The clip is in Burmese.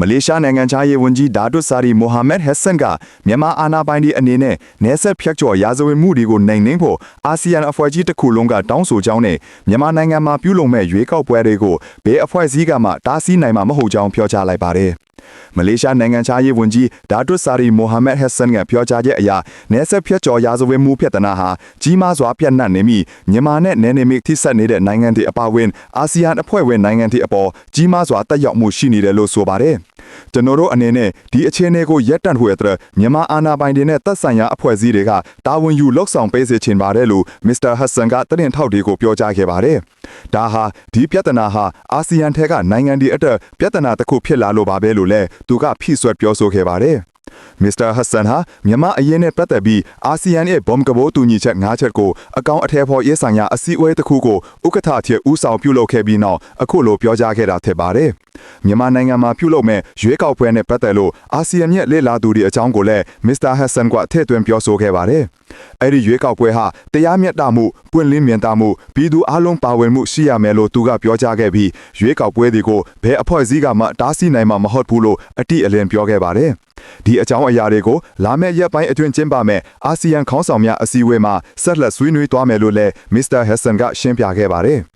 မလေးရှားနိုင်ငံခြားရေးဝန်ကြီးဒါတွတ်ဆာရီမိုဟာမက်ဟက်ဆန်ကမြန်မာအာဏာပိုင်တွေအနေနဲ့နယ်စပ်ဖြတ်ကျော်ရာဇဝတ်မှုတွေကိုနှိမ်နင်းဖို့အာဆီယံအဖွဲ့ကြီးတစ်ခုလုံးကတောင်းဆိုကြောင်းနဲ့မြန်မာနိုင်ငံမှာပြုလုပ်မဲ့ရွေးကောက်ပွဲတွေကိုဘယ်အဖွဲ့အစည်းကမှတားဆီးနိုင်မှာမဟုတ်ကြောင်းပြောကြားလိုက်ပါတယ်။မလေးရှားနိုင်ငံခြားရေးဝန်ကြီးဒါတွတ်ဆာရီမိုဟာမက်ဟက်ဆန်ကပြောကြားချက်အရနယ်စပ်ဖြတ်ကျော်ရာဇဝတ်မှုပြဿနာဟာကြီးမားစွာပြန့်နှံ့နေပြီးမြန်မာနဲ့နယ်နိမိတ်ထိစပ်နေတဲ့နိုင်ငံတွေအပါအဝင်အာဆီယံအဖွဲ့ဝင်နိုင်ငံတွေအပေါ်ကြီးမားစွာတက်ရောက်မှုရှိနေတယ်လို့ဆိုပါတယ်။ ကျွန်တော်တို့အနေနဲ့ဒီအခြေအနေကိုရပ်တန့်ဖို့အတွက်မြန်မာအာဏာပိုင်တွေနဲ့သက်ဆိုင်ရာအဖွဲ့အစည်းတွေကတာဝန်ယူလှုပ်ဆောင်ပေးစေချင်ပါတယ်လို့မစ္စတာဟတ်ဆန်ကတရင်ထောက်တွေကိုပြောကြားခဲ့ပါတယ်။ဒါဟာဒီပြဿနာဟာအာဆီယံထက်ကနိုင်ငံတွေအတွက်ပြဿနာတစ်ခုဖြစ်လာလို့ပါပဲလို့လည်းသူကဖိဆွဲပြောဆိုခဲ့ပါတယ်။မစ္စတာဟတ်ဆန်ဟာမြန်မာအရေးနဲ့ပတ်သက်ပြီးအာဆီယံရဲ့ဘုံကဘောတူညီချက်၅ချက်ကိုအကောင့်အထည်ဖော်ရေးဆိုင်ရာအစည်းအဝေးတစ်ခုကိုဥက္ကဋ္ဌအဖြစ်ဦးဆောင်ပြုလုပ်ခဲ့ပြီးနောက်အခုလိုပြောကြားခဲ့တာဖြစ်ပါတယ်။ မြန်မာနိုင်ငံမှာပြုလုပ်မဲ့ရွေးကောက်ပွဲနဲ့ပတ်သက်လို့အာဆီယံရဲ့လေ့လာသူတွေအကြောင်းကိုလည်းမစ္စတာဟတ်ဆန်ကထည့်သွင်းပြောဆိုခဲ့ပါတယ်။အဲ့ဒီရွေးကောက်ပွဲဟာတရားမျှတမှုပွင့်လင်းမြင်သာမှုပြည်သူအလုံးပါဝင်မှုရှိရမယ်လို့သူကပြောကြားခဲ့ပြီးရွေးကောက်ပွဲတွေကိုဘယ်အဖွဲ့အစည်းကမှတားဆီးနိုင်မှာမဟုတ်ဘူးလို့အတိအလင်းပြောခဲ့ပါတယ်။ဒီအကြောင်းအရာတွေကိုလာမယ့်ရက်ပိုင်းအတွင်းကျင်းပမယ့်အာဆီယံခေါင်းဆောင်များအစည်းအဝေးမှာဆက်လက်ဆွေးနွေးသွားမယ်လို့လည်းမစ္စတာဟက်ဆန်ကရှင်းပြခဲ့ပါတယ်။